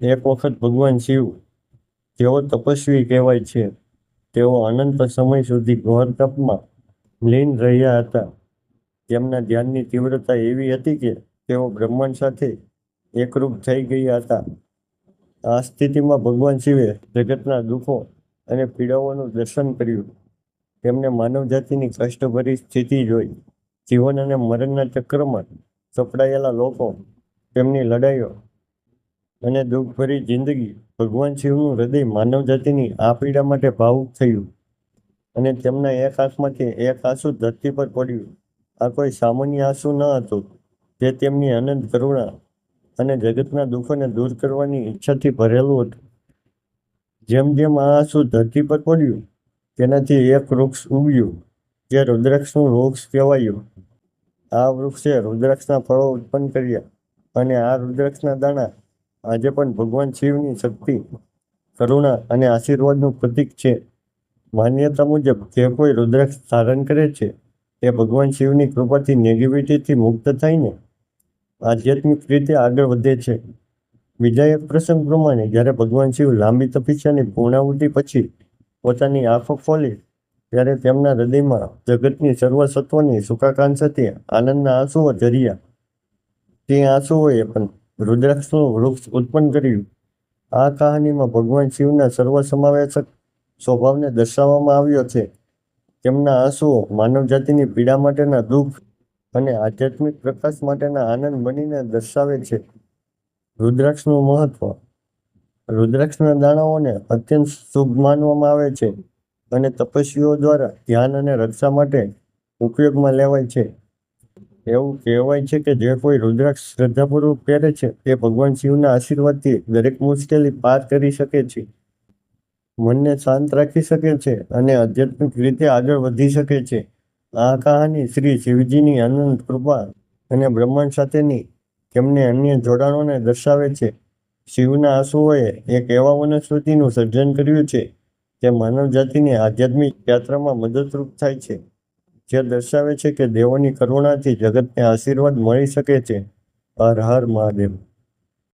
એક વખત ભગવાન શિવ જેઓ તપસ્વી કહેવાય છે, તેઓ અનંત સમય સુધી ઘોર તપમાં લીન રહ્યા હતા. તેમના ધ્યાનની તીવ્રતા એવી હતી કે તેઓ બ્રહ્માંડ સાથે એકરૂપ થઈ ગયા હતા. આ સ્થિતિમાં ભગવાન શિવે જગતના દુઃખો અને પીડાઓનું દર્શન કર્યું. તેમને માનવ જાતિની કષ્ટભરી સ્થિતિ જોઈ. જીવન અને મરણના ચક્રમાં સપડાયેલા લોકો તેમની લડાઈઓ અને દુઃખભરી જિંદગી ભગવાન શિવનું હૃદય માનવ જાતિની આ પીડા માટે ભાવુક થયું. અને તેમના એક આંખમાંથી એક આંસુ ધરતી પર પડ્યું. આ કોઈ સામાન્ય આંસુ ન હતું, જે તેમની અનંત કરુણા અને જગતના દુઃખોને દૂર કરવાની ઈચ્છાથી ભરેલું હતું. જેમ જેમ આ આંસુ ધરતી પર પડ્યું, તેનાથી એક વૃક્ષ ઉગ્યું, જે રુદ્રાક્ષનું વૃક્ષ કહેવાયું. આ વૃક્ષે રુદ્રાક્ષના ફળો ઉત્પન્ન કર્યા અને આ રુદ્રાક્ષના દાણા આજે પણ ભગવાન શિવની શક્તિ, કરુણા અને આશીર્વાદનું પ્રતીક છે. માન્યતા મુજબ જે કોઈ રુદ્રાક્ષ ધારણ કરે છે, તે ભગવાન શિવની કૃપાથી નેગેટિવિટીથી મુક્ત થઈને આધ્યાત્મિક રીતે આગળ વધે છે. બીજા એક પ્રસંગ પ્રમાણે જ્યારે ભગવાન શિવ લાંબી તપસ્યાની પૂર્ણાહુતિ પછી પોતાની આંખો ખોલી, ત્યારે તેમના હૃદયમાં જગતની સર્વસત્વની સુખાકાંક્ષાથી આનંદના આંસુઓ ઝર્યા. તે આંસુઓએ પણ રુદ્રાક્ષનું વૃક્ષ ઉત્પન્ન કર્યું. આ કહાનીમાં ભગવાન શિવના સર્વસમાવેશક સ્વભાવને દર્શાવવામાં આવ્યો છે. તેમના આંસુઓ માનવ જાતિની પીડા માટેના દુઃખ અને આધ્યાત્મિક પ્રકાશ માટેના આનંદ બનીને દર્શાવે છે. રુદ્રાક્ષનું મહત્વ. રુદ્રાક્ષના દાણાઓને અત્યંત શુભ માનવામાં આવે છે અને તપસ્વીઓ દ્વારા ધ્યાન અને રક્ષા માટે ઉપયોગમાં લેવાય છે. એવું કહેવાય છે કે જે કોઈ રુદ્રાક્ષ શ્રદ્ધાપૂર્વક પહેરે છે, તે ભગવાન શિવના આશીર્વાદથી દરેક મુશ્કેલી પાર કરી શકે છે. મનને શાંત રાખી શકે છે અને આધ્યાત્મિક રીતે આગળ વધી શકે છે. આ કહાની શ્રી શિવજીની અનંત કૃપા અને બ્રહ્માંડ સાથેની તેમને અન્ય જોડાણોને દર્શાવે છે. શિવના આંસુઓએ એક એવા વનસ્પતિનું સર્જન કર્યું છે, જે માનવ જાતિની આધ્યાત્મિક યાત્રામાં મદદરૂપ થાય છે. જે દર્શાવે છે કે દેવોની કરુણાથી જગતને આશીર્વાદ મળી શકે છે. હર હર મહાદેવ.